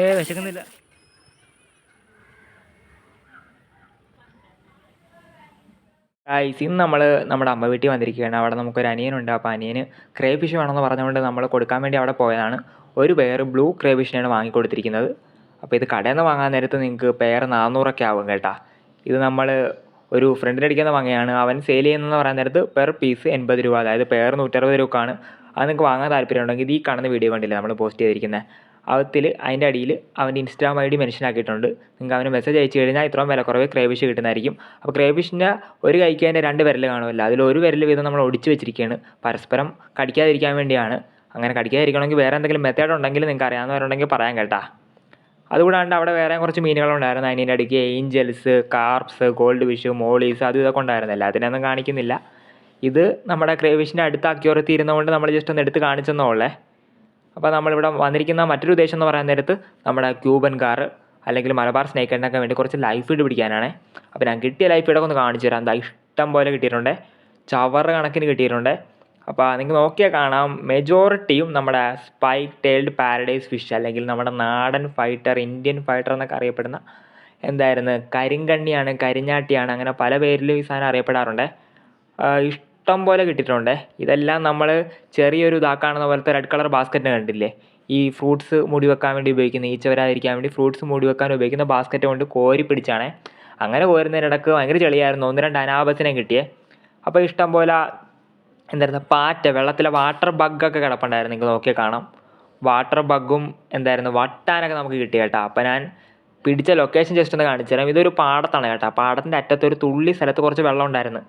ഏ വിശക്കുന്നില്ല. ഗൈസ് ഇന്ന് നമ്മൾ നമ്മുടെ അമ്മ വീട്ടിൽ വന്നിരിക്കുകയാണ്. അവിടെ നമുക്കൊരു അനിയനുണ്ട്. അപ്പോൾ അനിയന് ക്രേബിഷ് വേണമെന്ന് പറഞ്ഞുകൊണ്ട് നമ്മൾ കൊടുക്കാൻ വേണ്ടി അവിടെ പോയതാണ്. ഒരു പെയർ ബ്ലൂ ക്രേ ഫിഷിനാണ് വാങ്ങിക്കൊടുത്തിരിക്കുന്നത്. അപ്പോൾ ഇത് കടയിൽ നിന്ന് വാങ്ങാൻ നേരത്ത് നിങ്ങൾക്ക് പെയർ നാനൂറൊക്കെ ആവും കേട്ടാ. ഇത് നമ്മൾ ഒരു ഫ്രണ്ടിന്റെ അടിക്കുന്ന വാങ്ങിയാണ് അവൻ സെയിൽ ചെയ്യുന്നതെന്ന് പറയാൻ നേരത്ത് പെർ പീസ് എൺപത് രൂപ അതായത് പെയർ നൂറ്ററുപത് രൂപക്കാണ്. അത് നിങ്ങൾക്ക് വാങ്ങാൻ താല്പര്യമുണ്ടെങ്കിൽ ഈ കാണുന്ന വീഡിയോ കണ്ടില്ല നമ്മൾ പോസ്റ്റ് ചെയ്തിരിക്കുന്നത് അതിൽ അതിന്റെ അടിയിൽ അവന്റെ ഇൻസ്റ്റാഗ്രാം ഐ ഡി മെൻഷൻ ആക്കിയിട്ടുണ്ട്. നിങ്ങൾക്ക് അവന് മെസ്സേജ് അയച്ചു കഴിഞ്ഞാൽ ഇത്രയും വിലക്കുറവ് ക്രേബിഷ് കിട്ടുന്നതായിരിക്കും. അപ്പോൾ ക്രേവിഷിന്റെ ഒരു കൈക്ക് അതിന്റെ രണ്ട് വിരൽ കാണുമല്ലോ. അതിൽ ഒരു വിരൽ വീതം നമ്മൾ ഒടിച്ച് വെച്ചിരിക്കുകയാണ്. പരസ്പരം കടിക്കാതിരിക്കാൻ വേണ്ടിയാണ്. അങ്ങനെ കടിക്കാതിരിക്കണമെങ്കിൽ വേറെ എന്തെങ്കിലും മെത്തേഡ് ഉണ്ടെങ്കിൽ നിങ്ങൾക്ക് അറിയാവുന്നവരുണ്ടെങ്കിൽ പറയാൻ കേട്ടാ. അതുകൂടാണ്ട് അവിടെ വേറെ കുറച്ച് മീനുകളുണ്ടായിരുന്നു അതിന്റെ ഇടയ്ക്ക് angels carps gold fish mollies അതും ഇതൊക്കെ ഉണ്ടായിരുന്നു. അതിനൊന്നും കാണിക്കുന്നില്ല. ഇത് നമ്മുടെ ക്രേവിഷിന്റെ അടുത്ത് അക്യൂറത്തി ഇരുന്നതുകൊണ്ട് നമ്മൾ ജസ്റ്റ് ഒന്ന് എടുത്ത് കാണിച്ചെന്നുള്ളേ അപ്പോൾ നമ്മളിവിടെ വന്നിരിക്കുന്ന മറ്റൊരു ഉദ്ദേശം എന്ന് പറയാൻ നേരത്ത് നമ്മുടെ ക്യൂബൻ കാർ അല്ലെങ്കിൽ മലബാർ സ്നേക്ക് വേണ്ടി കുറച്ച് ലൈഫ് ഫീഡ് പിടിക്കാനാണ്. അപ്പോൾ ഞാൻ കിട്ടിയ ലൈഫ് ഫീഡൊക്കെ ഒന്ന് കാണിച്ചു തരാം. എന്താ ഇഷ്ടം പോലെ കിട്ടിയിട്ടുണ്ട്. ചവറ് കണക്കിന് കിട്ടിയിട്ടുണ്ട്. അപ്പോൾ നിങ്ങൾക്ക് നോക്കിയാൽ കാണാം. മെജോറിറ്റിയും നമ്മുടെ സ്പൈക്ക് ടേൽഡ് പാരഡൈസ് ഫിഷ് അല്ലെങ്കിൽ നമ്മുടെ നാടൻ ഫൈറ്റർ ഇന്ത്യൻ ഫൈറ്റർ എന്നൊക്കെ അറിയപ്പെടുന്ന എന്തായിരുന്നു? കരിങ്കണ്ണിയാണ് കരിഞ്ഞാട്ടിയാണ് അങ്ങനെ പല പേരിലും ഈ സാധനം അറിയപ്പെടാറുണ്ട്. ഇഷ്ടം പോലെ കിട്ടിയിട്ടുണ്ട്. ഇതെല്ലാം നമ്മൾ ചെറിയൊരു ഇതാക്കാണെന്ന പോലത്തെ റെഡ് കളർ ബാസ്ക്കറ്റ് കണ്ടില്ലേ? ഈ ഫ്രൂട്ട്സ് മൂടി വെക്കാൻ വേണ്ടി ഉപയോഗിക്കുന്ന ഈച്ച വരാതിരിക്കാൻ വേണ്ടി ഫ്രൂട്ട്സ് മൂടി വെക്കാൻ ഉപയോഗിക്കുന്ന ബാസ്ക്കറ്റ് കൊണ്ട് കോരി പിടിച്ചാണ്. അങ്ങനെ കോരുന്നതിനിടക്ക് ഭയങ്കര ചെളിയായിരുന്നു. ഒന്ന് രണ്ട് അനാപത്തിനെ കിട്ടിയേ. അപ്പോൾ ഇഷ്ടം പോലെ എന്തായിരുന്നു? പാറ്റ വെള്ളത്തിലെ വാട്ടർ ബഗ്ഗൊക്കെ കിടപ്പുണ്ടായിരുന്നു. നിങ്ങൾക്ക് നോക്കിയാൽ കാണാം. വാട്ടർ ബഗ്ഗും എന്തായിരുന്നു? വട്ടാനൊക്കെ നമുക്ക് കിട്ടി കേട്ടോ. അപ്പോൾ ഞാൻ പിടിച്ച ലൊക്കേഷൻ ജസ്റ്റ് ഒന്ന് കാണിച്ചു തരാം. ഇതൊരു പാടത്താണ് കേട്ടോ. പാടത്തിന്റെ അറ്റത്തൊരു തുള്ളി സ്ഥലത്ത് കുറച്ച് വെള്ളം ഉണ്ടായിരുന്നു.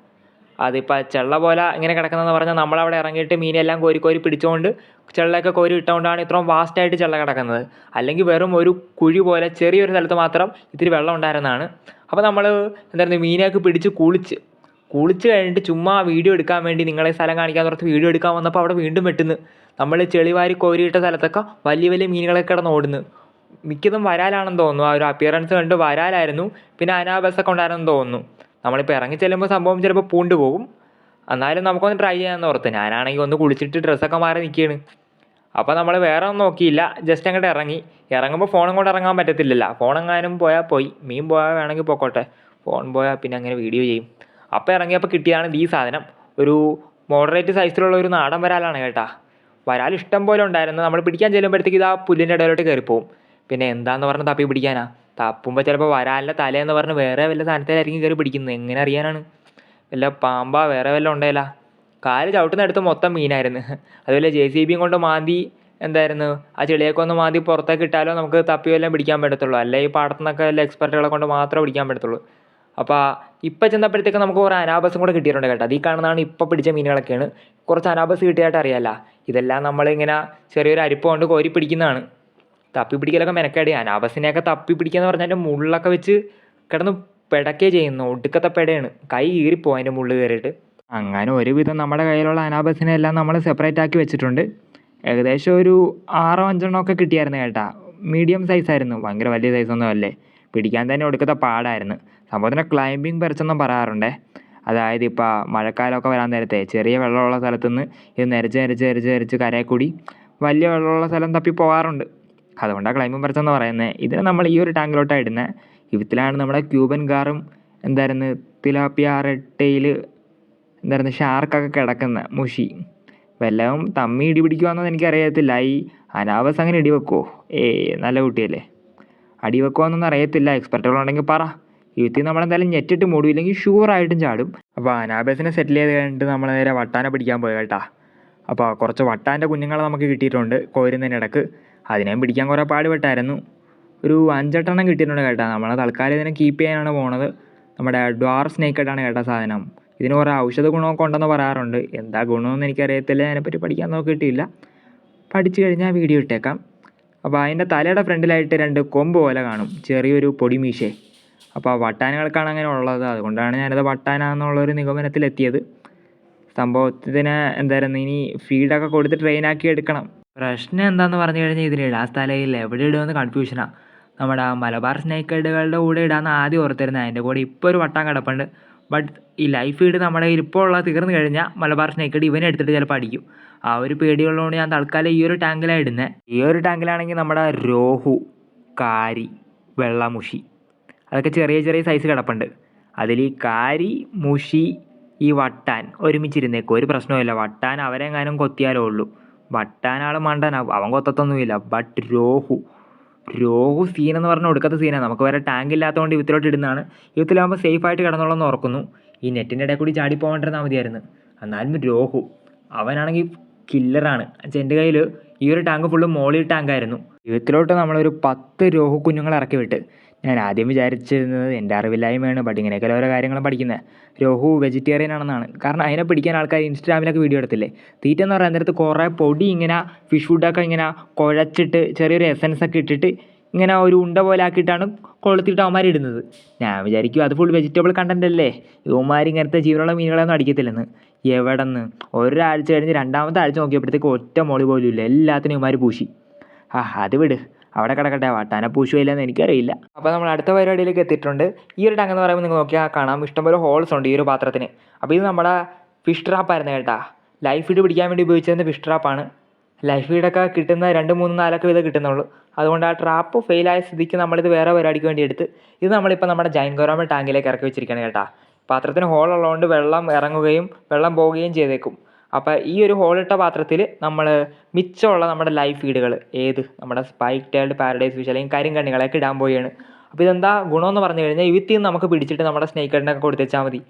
അതിപ്പോൾ ചെള്ള പോലെ ഇങ്ങനെ കിടക്കുന്നതെന്ന് പറഞ്ഞാൽ നമ്മളവിടെ ഇറങ്ങിയിട്ട് മീനെല്ലാം കോരി കോരി പിടിച്ചുകൊണ്ട് ചെള്ളയൊക്കെ കോരി ഇട്ടുകൊണ്ടാണ് ഇത്രയും വാസ്റ്റായിട്ട് ചെള്ള കിടക്കുന്നത്. അല്ലെങ്കിൽ വെറും ഒരു കുഴി പോലെ ചെറിയൊരു സ്ഥലത്ത് മാത്രം ഇത്തിരി വെള്ളം ഉണ്ടായിരുന്നതാണ്. അപ്പോൾ നമ്മൾ എന്തായിരുന്നു മീനെയൊക്കെ പിടിച്ച് കുളിച്ച്. കുളിച്ച് കഴിഞ്ഞിട്ട് ചുമ്മാ വീഡിയോ എടുക്കാൻ വേണ്ടി നിങ്ങളെ സ്ഥലം കാണിക്കാൻ പുറത്ത് വീഡിയോ എടുക്കാൻ വന്നപ്പോൾ അവിടെ വീണ്ടും വെട്ടുന്നു. നമ്മൾ ചെളിവാരി കോരിയിട്ട സ്ഥലത്തൊക്കെ വലിയ വലിയ മീനുകളൊക്കെ കിടന്ന് ഓടുന്നു. മിക്കതും വരാലാണെന്ന് തോന്നുന്നു. ആ ഒരു അപ്പിയറൻസ് കണ്ട് വരാലായിരുന്നു. പിന്നെ അനാബസൊക്കെ ഉണ്ടായിരുന്നെന്ന് തോന്നുന്നു. നമ്മളിപ്പോൾ ഇറങ്ങി ചെല്ലുമ്പോൾ സംഭവം ചിലപ്പോൾ പൂണ്ട് പോകും. എന്നാലും നമുക്കൊന്ന് ട്രൈ ചെയ്യാമെന്ന് ഓർത്ത്. ഞാനാണെങ്കിൽ ഒന്ന് കുളിച്ചിട്ട് ഡ്രസ്സൊക്കെ മാറി നിൽക്കുകയാണ് അപ്പോൾ നമ്മൾ വേറെ ഒന്നും നോക്കിയില്ല. ജസ്റ്റ് അങ്ങോട്ട് ഇറങ്ങി. ഇറങ്ങുമ്പോൾ ഫോണും കൊണ്ട് ഇറങ്ങാൻ പറ്റത്തില്ലല്ലോ. ഫോൺ എങ്ങാനും പോയാൽ പോയി. മീൻ പോയാൽ വേണമെങ്കിൽ പോക്കോട്ടെ. ഫോൺ പോയാൽ പിന്നെ അങ്ങനെ വീഡിയോ ചെയ്യും. അപ്പോൾ ഇറങ്ങിയപ്പോൾ കിട്ടിയതാണ് ഈ സാധനം. ഒരു മോഡറേറ്റ് സൈസിലുള്ള ഒരു നാടൻ വരാലാണ് കേട്ടാ. വരാൽ ഇഷ്ടം പോലെ ഉണ്ടായിരുന്നു. നമ്മൾ പിടിക്കാൻ ചെല്ലുമ്പോഴത്തേക്ക് ഇത് പുല്ലിന്റെ ഇടയിലോട്ട് കയറിപ്പോവും പിന്നെ എന്താന്ന് പറഞ്ഞ് തപ്പി പിടിക്കാനാ? തപ്പുമ്പോൾ ചിലപ്പോൾ വരാലിന്റെ തലേന്ന് പറഞ്ഞ് വേറെ വല്ല സാധനത്തിലായിരിക്കും കയറി പിടിക്കുന്നത്. എങ്ങനെ അറിയാനാണ്? വല്ല പാമ്പാ വേറെ വല്ല ഉണ്ടേല. കാൽ ചവിട്ടുന്നിടത്ത് മൊത്തം മീനായിരുന്നു. അതുപോലെ ജെ സി ബിയും കൊണ്ട് മാന്തി എന്തായിരുന്നു? ആ ചെളിയൊക്കെ ഒന്ന് മാന്തി പുറത്തേക്ക് ഇട്ടാലോ നമുക്ക് തപ്പി വല്ലതും പിടിക്കാൻ പറ്റത്തുള്ളൂ. അല്ലെ ഈ പാടത്തുനിന്നൊക്കെ വല്ല എക്സ്പെർട്ടുകളെ കൊണ്ട് മാത്രമേ പിടിക്കാൻ പറ്റത്തുള്ളൂ. അപ്പോൾ ഇപ്പം ചെന്നപ്പോഴത്തേക്ക് നമുക്ക് കുറേ അനാബസും കൂടെ കിട്ടിയിട്ടുണ്ട് കേട്ടോ. അത് ഈ കാണുന്നതാണ് ഇപ്പോൾ പിടിച്ച മീനുകളൊക്കെയാണ്. കുറച്ച് അനാബസ് കിട്ടിയായിട്ട് അറിയാമല്ല ഇതെല്ലാം നമ്മളിങ്ങനെ ചെറിയൊരു അരിപ്പ് കൊണ്ട് കോരി പിടിക്കുന്നതാണ്. തപ്പി പിടിക്കലൊക്കെ മെനക്കേടി. അനാബസിനെയൊക്കെ തപ്പി പിടിക്കാന്ന് പറഞ്ഞാൽ മുള്ളൊക്കെ വെച്ച് കിടന്ന് പെടക്കേ ചെയ്യുന്നു. ഒടുക്കത്തെ പെടയാണ്. കൈ കീറിപ്പോവും അതിന്റെ മുള്ള് കയറിയിട്ട്. അങ്ങനെ ഒരുവിധം നമ്മുടെ കയ്യിലുള്ള അനാബസിനെ എല്ലാം നമ്മൾ സെപ്പറേറ്റ് ആക്കി വെച്ചിട്ടുണ്ട്. ഏകദേശം ഒരു ആറോ അഞ്ചെണ്ണമൊക്കെ കിട്ടിയായിരുന്നു കേട്ടാ. മീഡിയം സൈസ് ആയിരുന്നു. ഭയങ്കര വലിയ സൈസൊന്നും അല്ലേ? പിടിക്കാൻ തന്നെ ഒടുക്കത്തെ പാടായിരുന്നു. സംഭവത്തിന് ക്ലൈമ്പിംഗ് പെർച്ചെന്നും പറയാറുണ്ടേ. അതായത് ഇപ്പോൾ മഴക്കാലമൊക്കെ വരാൻ നേരത്തെ ചെറിയ വെള്ളമുള്ള സ്ഥലത്തുനിന്ന് ഇത് നിരച്ച് നിരച്ച് നിരച്ച് നിരച്ച് കരയിൽ കൂടി വലിയ വെള്ളമുള്ള സ്ഥലം തപ്പി പോകാറുണ്ട്. അതുകൊണ്ടാണ് ക്ലൈമ്പിംഗ് എന്ന് പറയുന്നത് ഇതിനെ നമ്മൾ ഈ ഒരു ടാങ്കിലോട്ടാണ് ഇടുന്നത് ഇവത്തിലാണ് നമ്മുടെ ക്യൂബൻ കാറും എന്തായിരുന്നു തിലാപ്പിയ റെട്ടയിൽ എന്തായിരുന്നു ഷാർക്കൊക്കെ കിടക്കുന്ന മുഷി. വല്ലതും തമ്മി ഇടി പിടിക്കുവാന്നോ എനിക്കറിയത്തില്ല. ഈ അനാവസ് അങ്ങനെ ഇടി വെക്കുമോ ഏ നല്ല കുട്ടിയല്ലേ. അടി വെക്കുവാന്നൊന്നും അറിയത്തില്ല. എക്സ്പെർട്ടുകളുണ്ടെങ്കിൽ പറ. യുവത്തിൽ നമ്മളെന്തായാലും ഞെറ്റിട്ട് മൂടിയില്ലെങ്കിൽ ഷുവറായിട്ടും ചാടും. അപ്പോൾ അനാബേസിനെ സെറ്റിൽ ചെയ്ത് കഴിഞ്ഞിട്ട് നമ്മൾ നേരെ വട്ടാനെ പിടിക്കാൻ പോയി കേട്ടാ. അപ്പോൾ കുറച്ച് വട്ടാന്റെ കുഞ്ഞുങ്ങളെ നമുക്ക് കിട്ടിയിട്ടുണ്ട് കോരുന്നതിനിടക്ക്. അതിനെയും പിടിക്കാൻ കുറേ പാടുപെട്ടായിരുന്നു. ഒരു അഞ്ചെട്ടെണ്ണം കിട്ടിയിട്ടുണ്ട് കേട്ടോ. നമ്മൾ തൽക്കാലം ഇതിനെ കീപ്പ് ചെയ്യാനാണ് പോണത്. നമ്മുടെ ഡ്വാർ സ്നേക്കായിട്ടാണ് കേട്ടോ സാധനം. ഇതിന് കുറേ ഔഷധ ഗുണമൊക്കെ ഉണ്ടെന്ന് പറയാറുണ്ട്. എന്താ ഗുണമെന്ന് എനിക്കറിയത്തില്ല. അതിനെപ്പറ്റി പഠിക്കാൻ നോക്കിയിട്ടില്ല പഠിച്ചു കഴിഞ്ഞാൽ വീഡിയോ ഇട്ടേക്കാം. അപ്പോൾ അതിന്റെ തലയുടെ ഫ്രണ്ടിലായിട്ട് രണ്ട് കൊമ്പ് പോലെ കാണും. ചെറിയൊരു പൊടിമീശേ അപ്പോൾ ആ വട്ടാനുകൾക്കാണ് അങ്ങനെ ഉള്ളത്. അതുകൊണ്ടാണ് ഞാനത് വട്ടാനാന്നുള്ളൊരു നിഗമനത്തിലെത്തിയത്. സംഭവത്തിന് എന്തായിരുന്നു? ഇനി ഫീഡൊക്കെ കൊടുത്ത് ട്രെയിനാക്കി എടുക്കണം. പ്രശ്നം എന്താണെന്ന് പറഞ്ഞു കഴിഞ്ഞാൽ ഇതിന് ഇടാൻ സ്ഥലമില്ല എവിടെ ഇടുമെന്ന് കൺഫ്യൂഷനാണ് നമ്മുടെ മലബാർ സ്നേക്ക് ഹെഡുകളുടെ കൂടെ ഇടാമെന്ന് ആദ്യം ഓർത്തിരുന്നത് അതിന്റെ കൂടെ ഇപ്പോൾ ഒരു വട്ടം കിടപ്പുണ്ട്. ബട്ട് ഈ ലൈഫ് ഫീഡ് നമ്മുടെ ഇപ്പോൾ ഉള്ള തീർന്നു കഴിഞ്ഞാൽ മലബാർ സ്നേക്ക് ഹെഡ് ഇവനെ എടുത്തിട്ട് ചിലപ്പോൾ അടിക്കും. ആ ഒരു പേടിയുള്ളതുകൊണ്ട് ഞാൻ തൽക്കാലം ഈ ഒരു ടാങ്കിലാണ് ഇടുന്നത് ഈ ഒരു ടാങ്കിലാണെങ്കിൽ നമ്മുടെ രോഹു കാരി വെള്ളമുഷി അതൊക്കെ ചെറിയ ചെറിയ സൈസ് കിടപ്പുണ്ട്. അതിൽ ഈ കാരി മുഷി ഈ വട്ടാൻ ഒരുമിച്ചിരുന്നേക്കും. ഒരു പ്രശ്നവുമില്ല. വട്ടാൻ അവരെങ്ങാനും കൊത്തിയാലേ ഉള്ളൂ. വട്ടാൻ ആൾ മണ്ടനാ. അവൻ കൊത്തത്തൊന്നുമില്ല. ബട്ട് രോഹു രോഹു സീൻ എന്ന് പറഞ്ഞാൽ ഒടുക്കത്തെ സീനാണ് നമുക്ക് വേറെ ടാങ്ക് ഇല്ലാത്തതുകൊണ്ട് ഇവത്തിലോട്ട് ഇടുന്നതാണ്. ഇവത്തിലാകുമ്പോൾ സേഫായിട്ട് കിടന്നോളെന്ന് ഓർക്കുന്നു. ഈ നെറ്റിന്റെ ഇടയിൽ കൂടി ചാടി പോകേണ്ടിരുന്നാൽ മതിയായിരുന്നു. എന്നാലും രോഹു അവനാണെങ്കിൽ കില്ലറാണ് എന്റെ കയ്യിൽ ഈ ഒരു ടാങ്ക് ഫുള്ള് മോളി ടാങ്കായിരുന്നു ഇവത്തിലോട്ട് നമ്മളൊരു പത്ത് രോഹു കുഞ്ഞുങ്ങളെ ഇറക്കി വിട്ട് ഞാൻ ആദ്യം വിചാരിച്ചിരുന്നത് എന്റെ അറിവില്ലായ്മയാണ് ബട്ട് ഇങ്ങനെയൊക്കെ ഓരോ കാര്യങ്ങളും പഠിക്കുന്നത് രോഹു വെജിറ്റേറിയൻ ആണെന്നാണ്. കാരണം അതിനെ പിടിക്കാൻ ആൾക്കാർ ഇൻസ്റ്റാഗ്രാമിലൊക്കെ വീഡിയോ എടുത്തില്ലേ? തീറ്റ എന്ന് പറയുന്ന നേരത്ത് കുറേ പൊടി ഇങ്ങനെ ഫിഷ് ഫുഡൊക്കെ ഇങ്ങനെ കുഴച്ചിട്ട് ചെറിയൊരു എസൻസ് ഒക്കെ ഇട്ടിട്ട് ഇങ്ങനെ ഒരു ഉണ്ട പോലെ ആക്കിയിട്ടാണ് കൊളുത്തിട്ട് അവന്മാർ ഇടുന്നത്. ഞാൻ വിചാരിക്കും അത് ഫുൾ വെജിറ്റബിൾ കണ്ടന്റ് അല്ലേ? ഇവന്മാർ ഇങ്ങനത്തെ ജീവനുള്ള മീനുകളൊന്നും അടിക്കത്തില്ലെന്ന്. എവിടെ നിന്ന് ഒരാഴ്ച കഴിഞ്ഞ് രണ്ടാമത്തെ ആഴ്ച നോക്കിയപ്പോഴത്തേക്ക് ഒറ്റ മോളി പോലും ഇല്ല. എല്ലാത്തിനും ഇവന്മാർ പൂശി. ആ അത് വിട്. അവിടെ കിടക്കട്ടെ വട്ടാന പൂശുമില്ലെന്ന് എനിക്കറിയില്ല. അപ്പോൾ നമ്മൾ അടുത്ത പരിപാടിയിലേക്ക് എത്തിയിട്ടുണ്ട്. ഈ ഒരു ടാങ്ക് എന്ന് പറയുമ്പോൾ നിങ്ങൾ നോക്കിയാൽ കാണാം ഇഷ്ടംപോലെ ഹോൾസ് ഉണ്ട് ഈ ഒരു പാത്രത്തിന്. അപ്പോൾ ഇത് നമ്മുടെ ഫിഷ് ട്രാപ്പ് ട്രാപ്പായിരുന്നു കേട്ടാ. ലൈഫ് ഫീഡ് പിടിക്കാൻ വേണ്ടി ഉപയോഗിച്ചിരുന്ന ഫിഷ് ട്രാപ്പാണ് ലൈഫ് ഫീഡൊക്കെ കിട്ടുന്ന രണ്ട് മൂന്ന് നാലൊക്കെ വിധം കിട്ടുന്നുള്ളൂ. അതുകൊണ്ട് ആ ട്രാപ്പ് ഫെയിലായ സ്ഥിതിക്ക് നമ്മളിത് വേറെ പരിപാടിക്ക് വേണ്ടി എടുത്ത് ഇത് നമ്മളിപ്പോൾ നമ്മുടെ ജൈൻ ഗോറാമ ടാങ്കിലേക്ക് ഇറക്കി വെച്ചിരിക്കുകയാണ് കേട്ടാ. പാത്രത്തിന് ഹോൾ ഉള്ളതുകൊണ്ട് വെള്ളം ഇറങ്ങുകയും വെള്ളം പോവുകയും ചെയ്തേക്കും. അപ്പോൾ ഈ ഒരു ഹോളിട്ട പാത്രത്തിൽ നമ്മൾ മിച്ചമുള്ള നമ്മുടെ ലൈഫ് ഫീഡുകൾ ഏത്? നമ്മുടെ സ്പൈക്ക് ടൈൽഡ് പാരഡൈസ് ഫിഷ് അല്ലെങ്കിൽ കരിങ്കണ്ണികളൊക്കെ ഇടാൻ പോവുകയാണ്. അപ്പോൾ ഇതെന്താ ഗുണമെന്ന് പറഞ്ഞു കഴിഞ്ഞാൽ ഇവിത്തിൽ നമുക്ക് പിടിച്ചിട്ട് നമ്മുടെ സ്നേക്ക് ഹെഡിനൊക്കെ കൊടുത്തേച്ചാൽ മതി.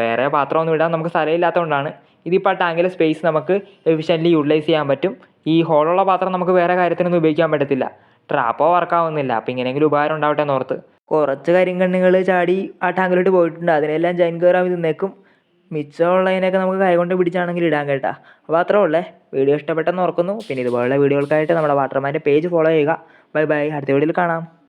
വേറെ പാത്രം ഒന്നും ഇടാൻ നമുക്ക് സ്ഥലമില്ലാത്തതുകൊണ്ടാണ് ഇതിപ്പോൾ ആ ടാങ്കിലെ സ്പേസ് നമുക്ക് എഫിഷ്യന്റ്ലി യൂട്ടിലൈസ് ചെയ്യാൻ പറ്റും. ഈ ഹോളുള്ള പാത്രം നമുക്ക് വേറെ കാര്യത്തിനൊന്നും ഉപയോഗിക്കാൻ പറ്റത്തില്ല. ട്രാപ്പോ വർക്കാവുന്നില്ല അപ്പോൾ ഇങ്ങനെയെങ്കിലും ഉപകാരം ഉണ്ടാവട്ടെ എന്നോർത്ത് കുറച്ച് കരിങ്കണ്ണികൾ ചാടി ആ ടാങ്കിലോട്ട് പോയിട്ടുണ്ട്. അതിനെല്ലാം ജൈൻ കയറാൻ നിന്നേക്കും. മിച്ചമുള്ളതിനൊക്കെ നമുക്ക് കൈകൊണ്ട് പിടിച്ചാണെങ്കിൽ ഇടാൻ കേട്ടാ. അപ്പോൾ അത്രേ ഉള്ളേ. വീഡിയോ ഇഷ്ടപ്പെട്ടെന്ന് ഓർക്കുന്നു. പിന്നെ ഇതുപോലുള്ള വീഡിയോകൾക്കായിട്ട് നമ്മുടെ വാട്ടർമാന്റെ പേജ് ഫോളോ ചെയ്യുക. Bye bye. അടുത്ത വീഡിയോയിൽ കാണാം.